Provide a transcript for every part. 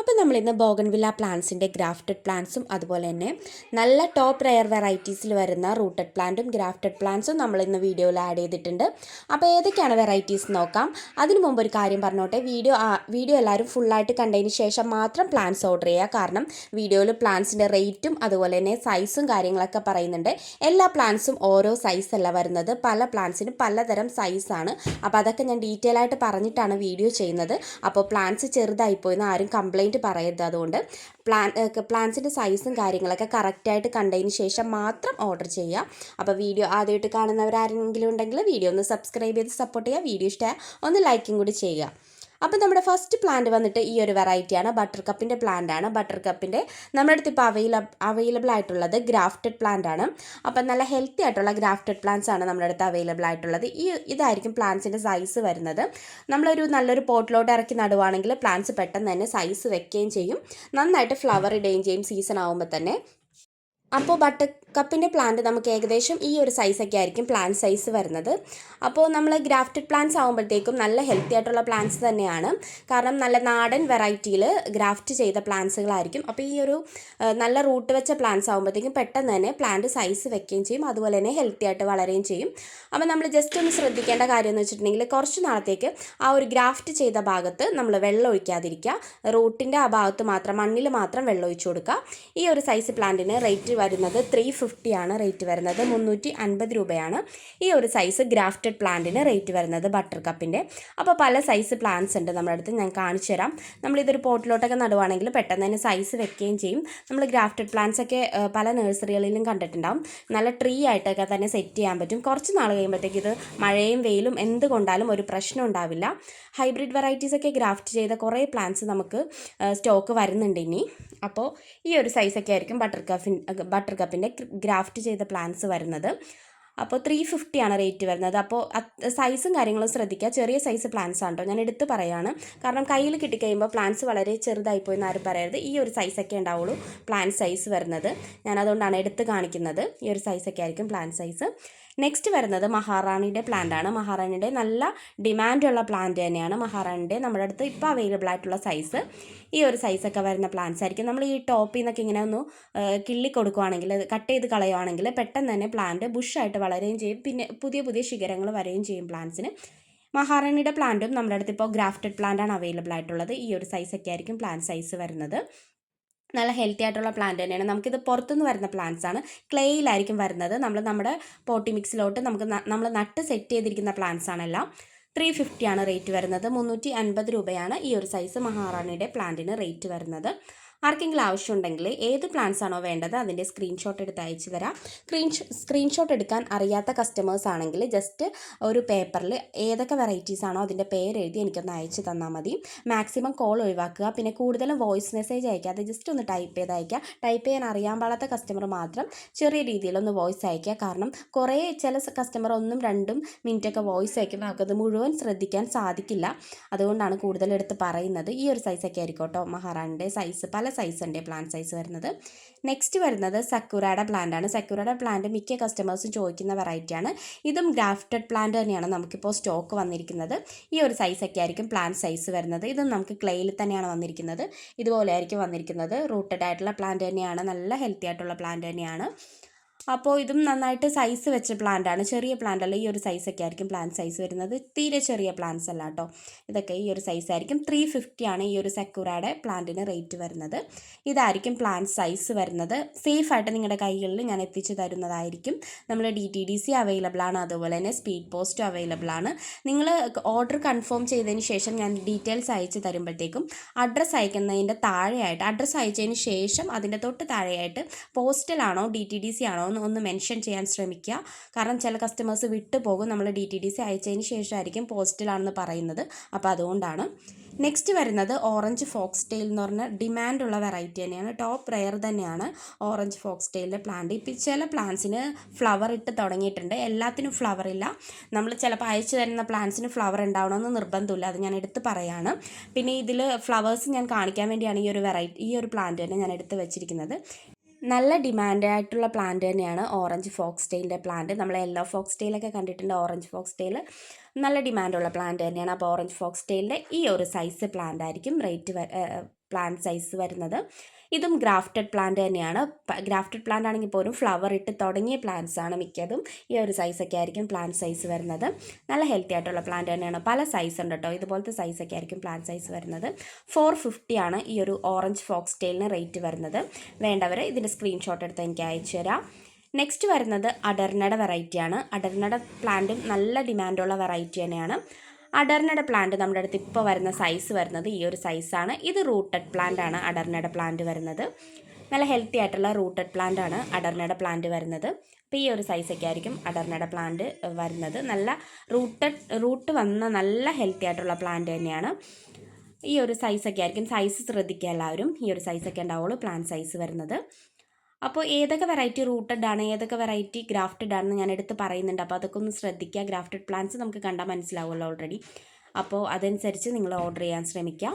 അപ്പോൾ നമ്മളിന്ന് bougainvillea പ്ലാന്റ്സിന്റെ grafted പ്ലാന്റ്സും അതുപോലെ തന്നെ നല്ല ടോപ്പ് റയർ വെറൈറ്റീസിൽ വരുന്ന റൂട്ടഡ് പ്ലാന്റും ഗ്രാഫ്റ്റഡ് പ്ലാന്റ്സും നമ്മൾ ഇന്ന് വീഡിയോയിൽ ആഡ് ചെയ്തിട്ടുണ്ട്. അപ്പോൾ ഏതൊക്കെയാണ് വെറൈറ്റീസ് നോക്കാം. അതിനു മുമ്പ് ഒരു കാര്യം പറഞ്ഞോട്ടെ. വീഡിയോ വീഡിയോ എല്ലാവരും ഫുള്ളായിട്ട് കണ്ടതിന് ശേഷം മാത്രം പ്ലാന്റ്സ് ഓർഡർ ചെയ്യുക. കാരണം വീഡിയോയിൽ പ്ലാന്റ്സിന്റെ റേറ്റും അതുപോലെ തന്നെ സൈസും കാര്യങ്ങളൊക്കെ പറയുന്നുണ്ട്. എല്ലാ പ്ലാന്റ്സും ഓരോ സൈസ് അല്ല വരുന്നത്. പല പ്ലാന്റ്സിനും പലതരം സൈസാണ് അപ്പോൾ അതൊക്കെ ഞാൻ ഡീറ്റെയിൽ ആയിട്ട് പറഞ്ഞിട്ടാണ് വീഡിയോ ചെയ്യുന്നത്. അപ്പോൾ പ്ലാന്റ്സ് ചെറുതായിപ്പോയെന്ന് ആരും കംപ്ലൈന്റ് പറയരുത്. അതുകൊണ്ട് പ്ലാൻ പ്ലാൻസിന്റെ സൈസും കാര്യങ്ങളൊക്കെ കറക്റ്റായിട്ട് കണ്ടതിന് ശേഷം മാത്രം ഓർഡർ ചെയ്യുക അപ്പോൾ വീഡിയോ ആദ്യമായിട്ട് കാണുന്നവരാരെങ്കിലും ഉണ്ടെങ്കിൽ വീഡിയോ ഒന്ന് സബ്സ്ക്രൈബ് ചെയ്ത് സപ്പോർട്ട് ചെയ്യുക. വീഡിയോ ഇഷ്ടമായ ഒന്ന് ലൈക്കും കൂടി ചെയ്യുക. അപ്പോൾ നമ്മുടെ ഫസ്റ്റ് പ്ലാന്റ് വന്നിട്ട് ഈ ഒരു വെറൈറ്റിയാണ് ബട്ടർ കപ്പിന്റെ പ്ലാന്റ് ആണ്. ബട്ടർ കപ്പിന്റെ നമ്മുടെ അടുത്ത് ഇപ്പോൾ അവൈലബ് അവൈലബിൾ ആയിട്ടുള്ളത് ഗ്രാഫ്റ്റഡ് പ്ലാന്റ് ആണ്. അപ്പം നല്ല ഹെൽത്തി ആയിട്ടുള്ള ഗ്രാഫ്റ്റഡ് പ്ലാന്റ്സ് ആണ് നമ്മുടെ അടുത്ത് അവൈലബിൾ ആയിട്ടുള്ളത്. ഈ ഇതായിരിക്കും പ്ലാന്റ്സിന്റെ സൈസ് വരുന്നത്. നമ്മളൊരു നല്ലൊരു പോട്ടിലോട്ട് ഇറക്കി നടുവാണെങ്കിൽ പ്ലാന്റ്സ് പെട്ടെന്ന് തന്നെ സൈസ് വെക്കുകയും ചെയ്യും. നന്നായിട്ട് ഫ്ലവർ ഇടുകയും ചെയ്യും സീസൺ ആകുമ്പോൾ തന്നെ. അപ്പോൾ ബട്ടർ കപ്പിന്റെ പ്ലാന്റ് നമുക്ക് ഏകദേശം ഈ ഒരു സൈസൊക്കെ ആയിരിക്കും പ്ലാന്റ് സൈസ് വരുന്നത്. അപ്പോൾ നമ്മൾ ഗ്രാഫ്റ്റഡ് പ്ലാന്റ്സ് ആകുമ്പോഴത്തേക്കും നല്ല ഹെൽത്തി ആയിട്ടുള്ള പ്ലാന്റ്സ് തന്നെയാണ്. കാരണം നല്ല നാടൻ വെറൈറ്റിയിൽ ഗ്രാഫ്റ്റ് ചെയ്ത പ്ലാന്റ്സുകളായിരിക്കും അപ്പോൾ ഈ ഒരു നല്ല റൂട്ട് വെച്ച പ്ലാന്റ്സ് ആകുമ്പോഴത്തേക്കും പെട്ടെന്ന് തന്നെ പ്ലാന്റ് സൈസ് വെക്കുകയും ചെയ്യും. അതുപോലെ തന്നെ ഹെൽത്തി ആയിട്ട് വളരുകയും ചെയ്യും. അപ്പോൾ നമ്മൾ ജസ്റ്റ് ഒന്ന് ശ്രദ്ധിക്കേണ്ട കാര്യം എന്ന് വെച്ചിട്ടുണ്ടെങ്കിൽ കുറച്ച് നാളത്തേക്ക് ആ ഒരു ഗ്രാഫ്റ്റ് ചെയ്ത ഭാഗത്ത് നമ്മൾ വെള്ളം ഒഴിക്കാതിരിക്കുക. റൂട്ടിന്റെ ആ ഭാഗത്ത് മാത്രം മണ്ണിൽ മാത്രം വെള്ളം ഒഴിച്ചു കൊടുക്കുക. ഈ ഒരു സൈസ് പ്ലാന്റിന് റേറ്റ് വരുന്നത് ത്രീ ഫിഫ്റ്റി ആണ് റേറ്റ് വരുന്നത്. മുന്നൂറ്റി അൻപത് രൂപയാണ്. ഈ ഒരു സൈസ് ഗ്രാഫ്റ്റഡ് പ്ലാന്റിന് റേറ്റ് വരുന്നത് ബട്ടർ കപ്പിന്റെ അപ്പോൾ പല സൈസ് പ്ലാന്റ്സ് ഉണ്ട് നമ്മുടെ അടുത്ത്. ഞാൻ കാണിച്ചു തരാം. നമ്മളിതൊരു പോട്ടിലോട്ടൊക്കെ നടുവാണെങ്കിൽ പെട്ടെന്ന് തന്നെ സൈസ് വെക്കുകയും ചെയ്യും. നമ്മൾ ഗ്രാഫ്റ്റഡ് പ്ലാന്റ്സ് ഒക്കെ പല നഴ്സറികളിലും കണ്ടിട്ടുണ്ടാവും. നല്ല ട്രീ ആയിട്ടൊക്കെ തന്നെ സെറ്റ് ചെയ്യാൻ പറ്റും. കുറച്ച് നാൾ കഴിയുമ്പോഴത്തേക്ക് ഇത് മഴയും വെയിലും എന്ത് കൊണ്ടാലും ഒരു പ്രശ്നം ഉണ്ടാവില്ല. ഹൈബ്രിഡ് വെറൈറ്റീസ് ഒക്കെ ഗ്രാഫ്റ്റ് ചെയ്ത കുറേ പ്ലാന്റ്സ് നമുക്ക് സ്റ്റോക്ക് വരുന്നുണ്ട് ഇനി. അപ്പോൾ ഈ ഒരു സൈസൊക്കെ ആയിരിക്കും ബട്ടർ കപ്പിൻ ബട്ടർ കപ്പിന്റെ ഗ്രാഫ്റ്റ് ചെയ്ത പ്ലാന്റ്സ് വരുന്നത്. അപ്പോൾ ത്രീ ഫിഫ്റ്റി ആണ് റേറ്റ് വരുന്നത്. അപ്പോൾ സൈസും കാര്യങ്ങളും ശ്രദ്ധിക്കുക. ചെറിയ സൈസ് പ്ലാന്റ്സ് ആണ് കേട്ടോ ഞാൻ എടുത്ത് പറയാണ്. കാരണം കയ്യിൽ കിട്ടിക്കഴിയുമ്പോൾ പ്ലാന്റ്സ് വളരെ ചെറുതായിപ്പോയി എന്ന് ആരും പറയരുത്. ഈ ഒരു സൈസൊക്കെ ഉണ്ടാവുള്ളൂ പ്ലാന്റ് സൈസ് വരുന്നത്. ഞാൻ അതുകൊണ്ടാണ് എടുത്ത് കാണിക്കുന്നത്. ഈ ഒരു സൈസൊക്കെ ആയിരിക്കും പ്ലാന്റ് സൈസ് നെക്സ്റ്റ് വരുന്നത് മഹാറാണിയുടെ പ്ലാന്റ് ആണ്. മഹാറാണിയുടെ നല്ല ഡിമാൻഡുള്ള പ്ലാന്റ് തന്നെയാണ്. മഹാറാണിയുടെ നമ്മുടെ അടുത്ത് ഇപ്പോൾ അവൈലബിൾ ആയിട്ടുള്ള സൈസ് ഈ ഒരു സൈസൊക്കെ വരുന്ന പ്ലാന്റ്സ് ആയിരിക്കും. നമ്മൾ ഈ ടോപ്പിൽ നിന്നൊക്കെ ഇങ്ങനെ ഒന്ന് കിള്ളി കൊടുക്കുവാണെങ്കിൽ കട്ട് ചെയ്ത് കളയുവാണെങ്കിൽ പെട്ടെന്ന് തന്നെ പ്ലാന്റ് ബുഷായിട്ട് വളരുകയും ചെയ്യും. പിന്നെ പുതിയ പുതിയ ശിഖരങ്ങൾ വരികയും ചെയ്യും പ്ലാന്റ്സിന് മഹാറാണിയുടെ പ്ലാന്റും നമ്മുടെ അടുത്ത് ഇപ്പോൾ ഗ്രാഫ്റ്റഡ് പ്ലാന്റ് ആണ് അവൈലബിൾ ആയിട്ടുള്ളത്. ഈ ഒരു സൈസൊക്കെ ആയിരിക്കും പ്ലാന്റ് സൈസ് വരുന്നത്. നല്ല ഹെൽത്തി ആയിട്ടുള്ള പ്ലാന്റ് തന്നെയാണ്. നമുക്കിത് പുറത്തുനിന്ന് വരുന്ന പ്ലാന്റ്സ് ആണ്. ക്ലേയിലായിരിക്കും വരുന്നത്. നമ്മൾ നമ്മുടെ പോട്ടി മിക്സിലോട്ട് നമുക്ക് നമ്മൾ നട്ട് സെറ്റ് ചെയ്തിരിക്കുന്ന പ്ലാന്റ്സ് ആണെല്ലാം ത്രീ ഫിഫ്റ്റി ആണ് റേറ്റ് വരുന്നത്. മുന്നൂറ്റി അൻപത് രൂപയാണ് ഈ ഒരു സൈസ് മഹാറാണിയുടെ പ്ലാന്റിന് റേറ്റ് വരുന്നത്. ആർക്കെങ്കിലും ആവശ്യമുണ്ടെങ്കിൽ ഏത് പ്ലാൻസ് ആണോ വേണ്ടത് അതിന്റെ സ്ക്രീൻഷോട്ട് എടുത്ത് അയച്ചു തരാം. സ്ക്രീൻ സ്ക്രീൻഷോട്ട് എടുക്കാൻ അറിയാത്ത കസ്റ്റമേഴ്സ് ആണെങ്കിൽ ജസ്റ്റ് ഒരു പേപ്പറിൽ ഏതൊക്കെ വെറൈറ്റീസ് ആണോ അതിന്റെ പേര് എഴുതി എനിക്കൊന്ന് അയച്ചു തന്നാൽ മതി. മാക്സിമം കോൾ ഒഴിവാക്കുക. പിന്നെ കൂടുതലും വോയിസ് മെസ്സേജ് അയക്കാതെ ജസ്റ്റ് ഒന്ന് ടൈപ്പ് ചെയ്ത് അയക്കുക. ടൈപ്പ് ചെയ്യാൻ അറിയാൻ പാടാത്ത കസ്റ്റമർ മാത്രം ചെറിയ രീതിയിലൊന്ന് വോയിസ് അയക്കുക. കാരണം കുറേ ചില കസ്റ്റമർ ഒന്നും രണ്ടും മിനിറ്റൊക്കെ വോയിസ് അയക്കുമ്പോൾ നമുക്കത് മുഴുവൻ ശ്രദ്ധിക്കാൻ സാധിക്കില്ല. അതുകൊണ്ടാണ് കൂടുതലെടുത്ത് പറയുന്നത്. ഈ ഒരു സൈസൊക്കെ ആയിരിക്കും കേട്ടോ മഹാറാണിന്റെ സൈസ് പല സൈസ് ഉണ്ട് പ്ലാന്റ് സൈസ് വരുന്നത്. നെക്സ്റ്റ് വരുന്നത് സക്കുറയുടെ പ്ലാന്റ് ആണ്. സക്കുറയുടെ പ്ലാന്റ് മിക്ക കസ്റ്റമേഴ്സും ചോദിക്കുന്ന വെറൈറ്റിയാണ് ഇതും ഗ്രാഫ്റ്റഡ് പ്ലാന്റ് തന്നെയാണ് നമുക്കിപ്പോൾ സ്റ്റോക്ക് വന്നിരിക്കുന്നത്. ഈ ഒരു സൈസൊക്കെ ആയിരിക്കും പ്ലാന്റ് സൈസ് വരുന്നത്. ഇതും നമുക്ക് ക്ലേയിൽ തന്നെയാണ് വന്നിരിക്കുന്നത്. ഇതുപോലെ ആയിരിക്കും വന്നിരിക്കുന്നത്. റൂട്ടഡ് ആയിട്ടുള്ള പ്ലാന്റ് തന്നെയാണ്. നല്ല ഹെൽത്തി ആയിട്ടുള്ള പ്ലാന്റ് തന്നെയാണ്. അപ്പോൾ ഇതും നന്നായിട്ട് സൈസ് വെച്ച പ്ലാന്റ് ആണ്. ചെറിയ പ്ലാന്റ് അല്ല ഈ ഒരു സൈസൊക്കെ ആയിരിക്കും പ്ലാന്റ് സൈസ് വരുന്നത്. തീരെ ചെറിയ പ്ലാന്റ്സ് അല്ല കേട്ടോ ഇതൊക്കെ ഈ ഒരു സൈസ് ആയിരിക്കും. ത്രീ ആണ് ഈ ഒരു സെക്യൂറയുടെ പ്ലാന്റിന് റേറ്റ് വരുന്നത്. ഇതായിരിക്കും പ്ലാന്റ് സൈസ് വരുന്നത്. സേഫ് ആയിട്ട് നിങ്ങളുടെ കൈകളിൽ ഞാൻ എത്തിച്ചു തരുന്നതായിരിക്കും. നമ്മൾ D T D C available ആണ്. അതുപോലെ തന്നെ സ്പീഡ് പോസ്റ്റും അവൈലബിൾ ആണ്. നിങ്ങൾ ഓർഡർ കൺഫേം ചെയ്തതിന് ശേഷം ഞാൻ ഡീറ്റെയിൽസ് അയച്ചു തരുമ്പോഴത്തേക്കും അഡ്രസ്സ് അയക്കുന്നതിന്റെ താഴെയായിട്ട് അഡ്രസ്സ് അയച്ചതിന് ശേഷം അതിന്റെ തൊട്ട് താഴെയായിട്ട് പോസ്റ്റലാണോ ഡി ടി ഡി സി ആണോ എന്ന് ഒന്ന് മെൻഷൻ ചെയ്യാൻ ശ്രമിക്കുക. കാരണം ചില കസ്റ്റമേഴ്സ് വിട്ടു പോകും. നമ്മൾ ഡി ടി ഡി സി അയച്ചതിന് ശേഷമായിരിക്കും പോസ്റ്റിലാണെന്ന് പറയുന്നത്. അപ്പോൾ അതുകൊണ്ടാണ്. നെക്സ്റ്റ് വരുന്നത് ഓറഞ്ച് ഫോക്സ് ടെയിൽ എന്ന് പറഞ്ഞ ഡിമാൻഡുള്ള വെറൈറ്റി തന്നെയാണ്. ടോപ്പ് റെയർ തന്നെയാണ് ഓറഞ്ച് ഫോക്സ് ടെയിലിന്റെ പ്ലാന്റ് ഇപ്പം ചില പ്ലാന്റ്സിന് ഫ്ലവർ ഇട്ട് തുടങ്ങിയിട്ടുണ്ട്. എല്ലാത്തിനും ഫ്ലവർ ഇല്ല. നമ്മൾ ചിലപ്പോൾ അയച്ചു തരുന്ന പ്ലാന്റ്സിന് ഫ്ലവർ ഉണ്ടാവണമെന്ന് നിർബന്ധമില്ല. അത് ഞാൻ എടുത്ത് പറയാണ്. പിന്നെ ഇതിൽ ഫ്ലവേഴ്സ് ഞാൻ കാണിക്കാൻ വേണ്ടിയാണ് ഈ ഒരു വെറൈറ്റി ഈ ഒരു പ്ലാന്റ് തന്നെ ഞാൻ എടുത്ത് വെച്ചിരിക്കുന്നത്. നല്ല ഡിമാൻഡായിട്ടുള്ള പ്ലാന്റ് തന്നെയാണ് ഓറഞ്ച് ഫോക്സ് ടെയിലിന്റെ പ്ലാന്റ്. നമ്മൾ യെല്ലോ ഫോക്സ് ടെയിലൊക്കെ കണ്ടിട്ടുണ്ട്. ഓറഞ്ച് ഫോക്സ് ടെയിൽ നല്ല ഡിമാൻഡുള്ള പ്ലാന്റ് തന്നെയാണ്. അപ്പോൾ ഓറഞ്ച് ഫോക്സ് ടെയിലിന്റെ ഈ ഒരു സൈസ് പ്ലാന്റ് ആയിരിക്കും റേറ്റ് പ്ലാന്റ് സൈസ് വരുന്നത്. ഇതും ഗ്രാഫ്റ്റഡ് പ്ലാന്റ് തന്നെയാണ്. ഗ്രാഫ്റ്റഡ് പ്ലാന്റ് ആണെങ്കിൽ പോലും ഫ്ലവർ ഇട്ട് തുടങ്ങിയ പ്ലാന്റ്സ് ആണ് മിക്കതും. ഈ ഒരു സൈസൊക്കെ ആയിരിക്കും പ്ലാന്റ് സൈസ് വരുന്നത്. നല്ല ഹെൽത്തി ആയിട്ടുള്ള പ്ലാന്റ് തന്നെയാണ്. പല സൈസ് ഉണ്ട് കേട്ടോ ഇതുപോലത്തെ സൈസൊക്കെ ആയിരിക്കും പ്ലാന്റ് സൈസ് വരുന്നത്. ഫോർ ഫിഫ്റ്റി ആണ് ഈ ഒരു ഓറഞ്ച് ഫോക്സ് ടെയിലിന് റേറ്റ് വരുന്നത്. വേണ്ടവർ ഇതിന്റെ സ്ക്രീൻഷോട്ട് എടുത്ത് എനിക്ക് അയച്ചു തരാം. നെക്സ്റ്റ് വരുന്നത് അഡർനട വെറൈറ്റിയാണ് അഡർനട പ്ലാന്റും നല്ല ഡിമാൻഡുള്ള വെറൈറ്റി തന്നെയാണ്. അടർനയുടെ പ്ലാന്റ് നമ്മുടെ അടുത്ത് ഇപ്പോൾ വരുന്ന സൈസ് വരുന്നത് ഈ ഒരു സൈസാണ് ഇത് റൂട്ടഡ് പ്ലാന്റ് ആണ് അടർനയുടെ പ്ലാന്റ് വരുന്നത്. നല്ല ഹെൽത്തി ആയിട്ടുള്ള റൂട്ടഡ് പ്ലാന്റ് ആണ് അടർനയുടെ പ്ലാന്റ് വരുന്നത്. അപ്പോൾ ഈ ഒരു സൈസൊക്കെ ആയിരിക്കും അടർനയുടെ പ്ലാന്റ് വരുന്നത്. നല്ല റൂട്ടഡ് റൂട്ട് വന്ന നല്ല ഹെൽത്തി ആയിട്ടുള്ള പ്ലാന്റ് തന്നെയാണ്. ഈ ഒരു സൈസൊക്കെ ആയിരിക്കും. സൈസ് ശ്രദ്ധിക്കുക എല്ലാവരും. ഈ ഒരു സൈസൊക്കെ ഉണ്ടാവുള്ളൂ പ്ലാന്റ് സൈസ് വരുന്നത്. അപ്പോൾ ഏതൊക്കെ വെറൈറ്റി റൂട്ടഡ് ആണ് ഏതൊക്കെ വെറൈറ്റി ഗ്രാഫ്റ്റഡ് ആണെന്ന് ഞാൻ എടുത്ത് പറയുന്നുണ്ട്. അപ്പോൾ അതൊക്കെ ഒന്ന് ശ്രദ്ധിക്കുക. ഗ്രാഫ്റ്റഡ് പ്ലാന്റ്സ് നമുക്ക് കണ്ടാൽ മനസ്സിലാവുമല്ലോ ഓൾറെഡി അപ്പോൾ അതനുസരിച്ച് നിങ്ങൾ ഓർഡർ ചെയ്യാൻ ശ്രമിക്കുക.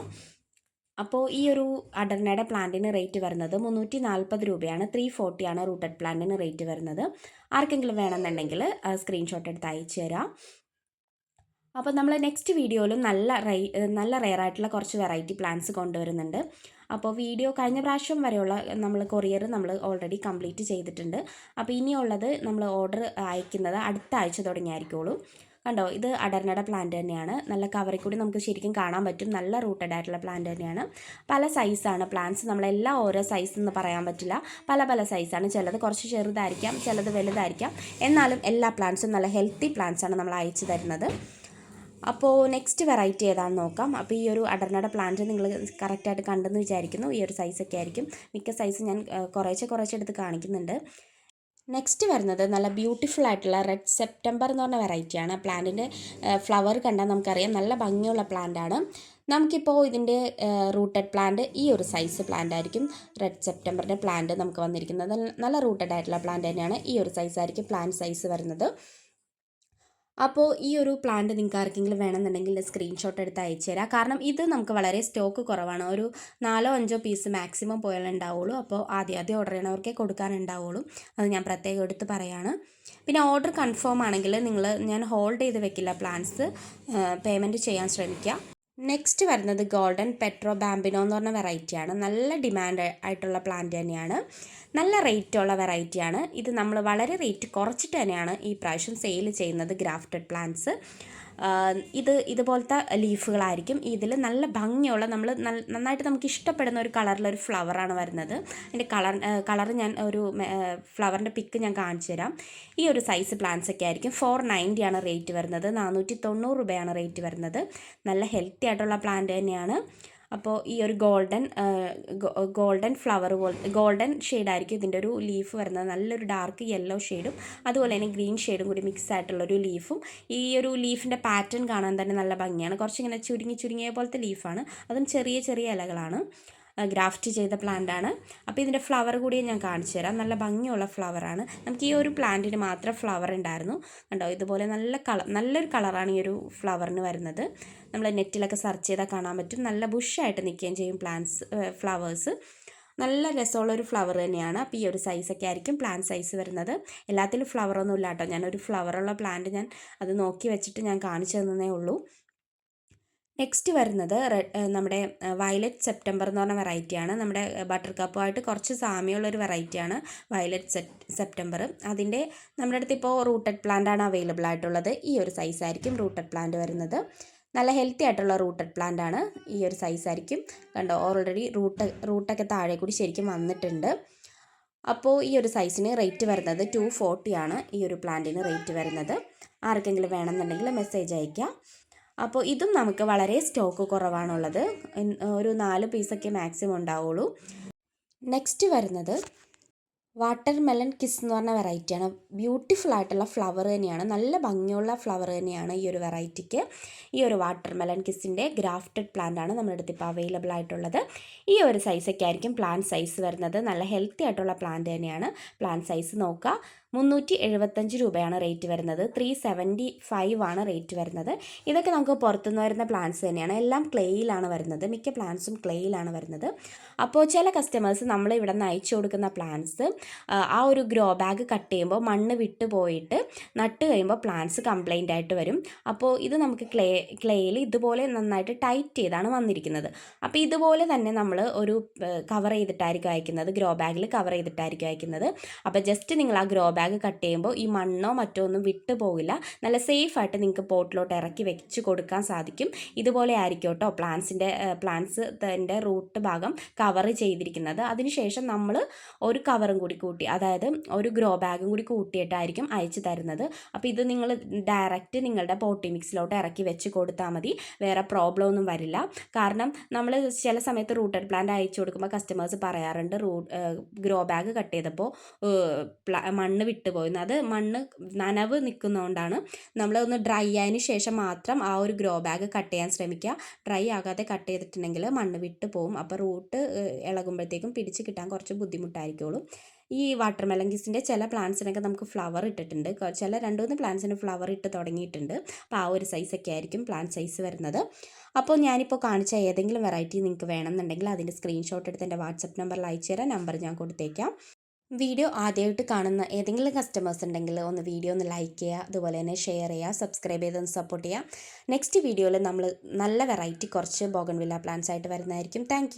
അപ്പോൾ ഈ ഒരു അടർനയുടെ പ്ലാന്റിന് റേറ്റ് വരുന്നത് മുന്നൂറ്റി നാൽപ്പത് രൂപയാണ് ത്രീ ഫോർട്ടിയാണ് റൂട്ടഡ് പ്ലാന്റിന് റേറ്റ് വരുന്നത്. ആർക്കെങ്കിലും വേണമെന്നുണ്ടെങ്കിൽ സ്ക്രീൻഷോട്ട് എടുത്ത് അയച്ചു തരാം അപ്പോൾ നമ്മൾ നെക്സ്റ്റ് വീഡിയോയിലും നല്ല റൈ നല്ല റെയർ ആയിട്ടുള്ള കുറച്ച് വെറൈറ്റി പ്ലാന്റ്സ് കൊണ്ടുവരുന്നുണ്ട്. അപ്പോൾ വീഡിയോ കഴിഞ്ഞ പ്രാവശ്യം വരെയുള്ള നമ്മൾ കൊറിയർ നമ്മൾ ഓൾറെഡി കംപ്ലീറ്റ് ചെയ്തിട്ടുണ്ട്. അപ്പോൾ ഇനിയുള്ളത് നമ്മൾ ഓർഡർ അയക്കുന്നത് അടുത്ത ആഴ്ച തുടങ്ങിയായിരിക്കുള്ളൂ. കണ്ടോ? ഇത് അടർനയുടെ പ്ലാന്റ് തന്നെയാണ്. നല്ല കവറിൽ കൂടി നമുക്ക് ശരിക്കും കാണാൻ പറ്റും. നല്ല റൂട്ടഡ് ആയിട്ടുള്ള പ്ലാന്റ് തന്നെയാണ്. പല സൈസാണ് പ്ലാന്റ്സ് നമ്മളെല്ലാം ഓരോ സൈസ് എന്ന് പറയാൻ പറ്റില്ല. പല പല സൈസാണ് ചിലത് കുറച്ച് ചെറുതായിരിക്കാം ചിലത് വലുതായിരിക്കാം. എന്നാലും എല്ലാ പ്ലാന്റ്സും നല്ല ഹെൽത്തി പ്ലാന്റ്സാണ് നമ്മൾ അയച്ചു തരുന്നത്. അപ്പോൾ നെക്സ്റ്റ് വെറൈറ്റി ഏതാണെന്ന് നോക്കാം. അപ്പോൾ ഈ ഒരു അടർനട പ്ലാന്റ് നിങ്ങൾ കറക്റ്റായിട്ട് കണ്ടെന്ന് വിചാരിക്കുന്നു. ഈ ഒരു സൈസൊക്കെ ആയിരിക്കും. മിക്ക സൈസ് ഞാൻ കുറേശ്ശെ കുറേശ്ശെ എടുത്ത് കാണിക്കുന്നുണ്ട്. നെക്സ്റ്റ് വരുന്നത് നല്ല ബ്യൂട്ടിഫുൾ ആയിട്ടുള്ള റെഡ് സെപ്റ്റംബർ എന്ന് പറഞ്ഞ വെറൈറ്റിയാണ് പ്ലാന്റിന്റെ ഫ്ലവർ കണ്ടാൽ നമുക്കറിയാം. നല്ല ഭംഗിയുള്ള പ്ലാന്റാണ് നമുക്കിപ്പോൾ ഇതിന്റെ റൂട്ടഡ് പ്ലാന്റ് ഈ ഒരു സൈസ് പ്ലാന്റ് ആയിരിക്കും. റെഡ് സെപ്റ്റംബറിന്റെ പ്ലാന്റ് നമുക്ക് വന്നിരിക്കുന്നത്. നല്ല റൂട്ടഡ് ആയിട്ടുള്ള പ്ലാന്റ് തന്നെയാണ് ഈ ഒരു സൈസ് ആയിരിക്കും പ്ലാന്റ് സൈസ് വരുന്നത്. അപ്പോൾ ഈ ഒരു പ്ലാന്റ് നിങ്ങൾക്ക് ആർക്കെങ്കിലും വേണമെന്നുണ്ടെങ്കിൽ സ്ക്രീൻഷോട്ട് എടുത്ത് അയച്ചു തരാം. കാരണം ഇത് നമുക്ക് വളരെ സ്റ്റോക്ക് കുറവാണ്. ഒരു നാലോ അഞ്ചോ പീസ് മാക്സിമം പോയാലേ ഉണ്ടാവുള്ളൂ. അപ്പോൾ ആദ്യം ആദ്യം ഓർഡർ ചെയ്യണവർക്കേ കൊടുക്കാനുണ്ടാവുള്ളൂ. അത് ഞാൻ പ്രത്യേകം എടുത്ത് പറയാണ്. പിന്നെ ഓർഡർ കൺഫേം ആണെങ്കിൽ നിങ്ങൾ ഞാൻ ഹോൾഡ് ചെയ്ത് വെക്കില്ല പ്ലാൻസ് പേയ്മെന്റ് ചെയ്യാൻ ശ്രമിക്കുക. നെക്സ്റ്റ് വരുന്നത് ഗോൾഡൻ പെട്രോ ബാമ്പിനോ എന്ന് പറഞ്ഞ വെറൈറ്റിയാണ് നല്ല ഡിമാൻഡ് ആയിട്ടുള്ള പ്ലാന്റ് തന്നെയാണ്. നല്ല റേറ്റുള്ള വെറൈറ്റിയാണ് ഇത് നമ്മൾ വളരെ റേറ്റ് കുറച്ചിട്ട് തന്നെയാണ് ഈ പ്രാവശ്യം സെയിൽ ചെയ്യുന്നത് ഗ്രാഫ്റ്റഡ് പ്ലാന്റ്സ് ഇത് ഇതുപോലത്തെ ലീഫുകളായിരിക്കും. ഇതിൽ നല്ല ഭംഗിയുള്ള നമ്മൾ നന്നായിട്ട് നമുക്ക് ഇഷ്ടപ്പെടുന്ന ഒരു കളറിലൊരു ഫ്ലവറാണ് വരുന്നത്. അതിന്റെ കളർ കളർ ഞാൻ ഒരു ഫ്ലവറിന്റെ പിക്ക് ഞാൻ കാണിച്ചു തരാം. ഈ ഒരു സൈസ് പ്ലാന്റ്സ് ഒക്കെ ആയിരിക്കും. ഫോർ നയന്റിയാണ് റേറ്റ് വരുന്നത്. നാനൂറ്റി തൊണ്ണൂറ് രൂപയാണ് റേറ്റ് വരുന്നത്. നല്ല ഹെൽത്തി ആയിട്ടുള്ള പ്ലാന്റ് തന്നെയാണ്. അപ്പോൾ ഈ ഒരു ഗോൾഡൻ ഗോൾഡൻ ഫ്ലവർ പോലെ ഗോൾഡൻ ഷെയ്ഡായിരിക്കും ഇതിന്റെ ഒരു ലീഫ് വരുന്നത്. നല്ലൊരു ഡാർക്ക് യെല്ലോ ഷെയ്ഡും അതുപോലെ തന്നെ ഗ്രീൻ ഷെയ്ഡും കൂടി മിക്സ് ആയിട്ടുള്ളൊരു ലീഫും. ഈ ഒരു ലീഫിന്റെ പാറ്റേൺ കാണാൻ തന്നെ നല്ല ഭംഗിയാണ്. കുറച്ചിങ്ങനെ ചുരുങ്ങി ചുരുങ്ങിയ പോലത്തെ ലീഫാണ്. അതും ചെറിയ ചെറിയ ഇലകളാണ്. ഗ്രാഫ്റ്റ് ചെയ്ത പ്ലാന്റ് ആണ്. അപ്പോൾ ഇതിന്റെ ഫ്ലവർ കൂടി ഞാൻ കാണിച്ചു തരാം. നല്ല ഭംഗിയുള്ള ഫ്ലവറാണ് നമുക്ക് ഈ ഒരു പ്ലാന്റിന് മാത്രം ഫ്ലവർ ഉണ്ടായിരുന്നു. കണ്ടോ ഇതുപോലെ നല്ല കളർ നല്ലൊരു കളറാണ് ഈ ഒരു ഫ്ലവറിന് വരുന്നത്. നമ്മൾ നെറ്റിലൊക്കെ സെർച്ച് ചെയ്താൽ കാണാൻ പറ്റും. നല്ല ബുഷായിട്ട് നിൽക്കുകയും ചെയ്യും പ്ലാന്റ്സ് ഫ്ലവേഴ്സ് നല്ല രസമുള്ള ഒരു ഫ്ലവർ തന്നെയാണ്. അപ്പോൾ ഈ ഒരു സൈസൊക്കെ ആയിരിക്കും പ്ലാന്റ് സൈസ് വരുന്നത്. എല്ലാത്തിലും ഫ്ലവറൊന്നും ഇല്ല കേട്ടോ ഞാനൊരു ഫ്ലവറുള്ള പ്ലാന്റ് ഞാൻ അത് നോക്കി വെച്ചിട്ട് ഞാൻ കാണിച്ചു തന്നേ ഉള്ളൂ. നെക്സ്റ്റ് വരുന്നത് നമ്മുടെ വയലറ്റ് സെപ്റ്റംബർ എന്ന് പറഞ്ഞ വെറൈറ്റിയാണ് നമ്മുടെ ബട്ടർ കപ്പുമായിട്ട് കുറച്ച് സാമ്യമുള്ളൊരു വെറൈറ്റിയാണ് വയലറ്റ് സെപ്റ്റംബർ അതിന്റെ നമ്മുടെ അടുത്ത് ഇപ്പോൾ റൂട്ടഡ് പ്ലാന്റ് ആണ് അവൈലബിൾ ആയിട്ടുള്ളത്. ഈ ഒരു സൈസ് ആയിരിക്കും റൂട്ടഡ് പ്ലാന്റ് വരുന്നത്. നല്ല ഹെൽത്തി ആയിട്ടുള്ള റൂട്ടഡ് പ്ലാന്റ് ആണ് ഈ ഒരു സൈസ് ആയിരിക്കും. കണ്ടോ ഓൾറെഡി റൂട്ട് റൂട്ടൊക്കെ താഴെ കൂടി ശരിക്കും വന്നിട്ടുണ്ട്. അപ്പോൾ ഈ ഒരു സൈസിന് റേറ്റ് വരുന്നത് ടു ആണ് ഈ ഒരു പ്ലാന്റിന് റേറ്റ് വരുന്നത്. ആർക്കെങ്കിലും വേണമെന്നുണ്ടെങ്കിൽ മെസ്സേജ് അയയ്ക്കാം. അപ്പോൾ ഇതും നമുക്ക് വളരെ സ്റ്റോക്ക് കുറവാണുള്ളത്. ഒരു നാല് പീസൊക്കെ മാക്സിമം ഉണ്ടാവുള്ളൂ. നെക്സ്റ്റ് വരുന്നത് വാട്ടർ മെലൺ കിസ് എന്ന് പറഞ്ഞ വെറൈറ്റിയാണ് ബ്യൂട്ടിഫുൾ ആയിട്ടുള്ള ഫ്ലവർ തന്നെയാണ്. നല്ല ഭംഗിയുള്ള ഫ്ലവർ തന്നെയാണ് ഈ ഒരു വെറൈറ്റിക്ക് ഈ ഒരു വാട്ടർ മെലൺ കിസിന്റെ ഗ്രാഫ്റ്റഡ് പ്ലാന്റ് ആണ് നമ്മുടെ അടുത്ത് ഇപ്പോൾ അവൈലബിൾ ആയിട്ടുള്ളത്. ഈ ഒരു സൈസൊക്കെ ആയിരിക്കും പ്ലാന്റ് സൈസ് വരുന്നത്. നല്ല ഹെൽത്തി ആയിട്ടുള്ള പ്ലാന്റ് തന്നെയാണ്. പ്ലാന്റ് സൈസ് നോക്കുക. മുന്നൂറ്റി എഴുപത്തഞ്ച് രൂപയാണ് റേറ്റ് വരുന്നത്. ത്രീ സെവന്റി ഫൈവ് ആണ് റേറ്റ് വരുന്നത്. ഇതൊക്കെ നമുക്ക് പുറത്തുനിന്ന് വരുന്ന പ്ലാന്റ്സ് തന്നെയാണ്. എല്ലാം ക്ലേയിലാണ് വരുന്നത്. മിക്ക പ്ലാന്റ്സും ക്ലേയിലാണ് വരുന്നത്. അപ്പോൾ ചില കസ്റ്റമേഴ്സ് നമ്മൾ ഇവിടെ നിന്ന് അയച്ചു കൊടുക്കുന്ന പ്ലാന്റ്സ് ആ ഒരു ഗ്രോ ബാഗ് കട്ട് ചെയ്യുമ്പോൾ മണ്ണ് വിട്ടു പോയിട്ട് നട്ട് കഴിയുമ്പോൾ പ്ലാന്റ്സ് കംപ്ലൈന്റ് ആയിട്ട് വരും. അപ്പോൾ ഇത് നമുക്ക് ക്ലേ ക്ലേയിൽ ഇതുപോലെ നന്നായിട്ട് ടൈറ്റ് ചെയ്താണ് വന്നിരിക്കുന്നത്. അപ്പോൾ ഇതുപോലെ തന്നെ നമ്മൾ ഒരു കവർ ചെയ്തിട്ടായിരിക്കും അയക്കുന്നത്. ഗ്രോ ബാഗിൽ കവർ ചെയ്തിട്ടായിരിക്കും അയക്കുന്നത്. അപ്പോൾ ജസ്റ്റ് നിങ്ങൾ ആ ഗ്രോ ബാഗ് കട്ട് ചെയ്യുമ്പോൾ ഈ മണ്ണോ മറ്റോ ഒന്നും വിട്ടു പോകില്ല. നല്ല സേഫ് ആയിട്ട് നിങ്ങൾക്ക് പോട്ടിലോട്ട് ഇറക്കി വെച്ച് കൊടുക്കാൻ സാധിക്കും. ഇതുപോലെ ആയിരിക്കും കേട്ടോ പ്ലാന്റ്സിന്റെ പ്ലാന്റ്സ് റൂട്ട് ഭാഗം കവർ ചെയ്തിരിക്കുന്നത്. അതിനുശേഷം നമ്മൾ ഒരു കവറും കൂടി കൂട്ടി അതായത് ഒരു ഗ്രോ ബാഗും കൂടി കൂട്ടിയിട്ടായിരിക്കും അയച്ചു തരുന്നത്. അപ്പോൾ ഇത് നിങ്ങൾ ഡയറക്റ്റ് നിങ്ങളുടെ പോട്ടി മിക്സിലോട്ട് ഇറക്കി വെച്ച് കൊടുത്താൽ മതി. വേറെ പ്രോബ്ലം ഒന്നും വരില്ല. കാരണം നമ്മൾ ചില സമയത്ത് റൂട്ടഡ് പ്ലാന്റ് അയച്ചു കൊടുക്കുമ്പോൾ കസ്റ്റമേഴ്സ് പറയാറുണ്ട് റൂ ഗ്രോ ബാഗ് കട്ട് ചെയ്തപ്പോൾ മണ്ണ് വിട്ടുപോയെന്ന് അത് മണ്ണ് നനവ് നിൽക്കുന്നതുകൊണ്ടാണ് നമ്മൾ ഒന്ന് ഡ്രൈ ആയതിനു ശേഷം മാത്രം ആ ഒരു ഗ്രോ ബാഗ് കട്ട് ചെയ്യാൻ ശ്രമിക്കുക. ഡ്രൈ ആകാതെ കട്ട് ചെയ്തിട്ടുണ്ടെങ്കിൽ മണ്ണ് വിട്ട് പോകും അപ്പോൾ റൂട്ട് ഇളകുമ്പോഴത്തേക്കും പിടിച്ച് കിട്ടാൻ കുറച്ച് ബുദ്ധിമുട്ടായിരിക്കുള്ളൂ. ഈ വാട്ടർ മെലങ്കിസിന്റെ ചില പ്ലാന്റ്സിനൊക്കെ നമുക്ക് ഫ്ലവർ ഇട്ടിട്ടുണ്ട്. ചില രണ്ട് മൂന്ന് പ്ലാന്റ്സിന് ഫ്ലവർ ഇട്ട് തുടങ്ങിയിട്ടുണ്ട്. അപ്പോൾ ആ ഒരു സൈസൊക്കെ ആയിരിക്കും പ്ലാന്റ് സൈസ് വരുന്നത്. അപ്പോൾ ഞാനിപ്പോൾ കാണിച്ച ഏതെങ്കിലും വെറൈറ്റി നിങ്ങൾക്ക് വേണമെന്നുണ്ടെങ്കിൽ അതിന്റെ സ്ക്രീൻഷോട്ട് എടുത്ത് എന്റെ വാട്സപ്പ് നമ്പറിൽ അയച്ചു തരാം നമ്പർ ഞാൻ കൊടുത്തേക്കാം. വീഡിയോ ആദ്യമായിട്ട് കാണുന്ന ഏതെങ്കിലും കസ്റ്റമേഴ്സ് ഉണ്ടെങ്കിൽ ഒന്ന് വീഡിയോ ഒന്ന് ലൈക്ക് ചെയ്യുക അതുപോലെ തന്നെ ഷെയർ ചെയ്യുക സബ്സ്ക്രൈബ് ചെയ്തൊന്ന് സപ്പോർട്ട് ചെയ്യുക. നെക്സ്റ്റ് വീഡിയോയിൽ നമ്മൾ നല്ല വെറൈറ്റി കുറച്ച് ബോഗൺവില്ല പ്ലാന്റ്സ് ആയിട്ട് വരുന്നതായിരിക്കും. താങ്ക്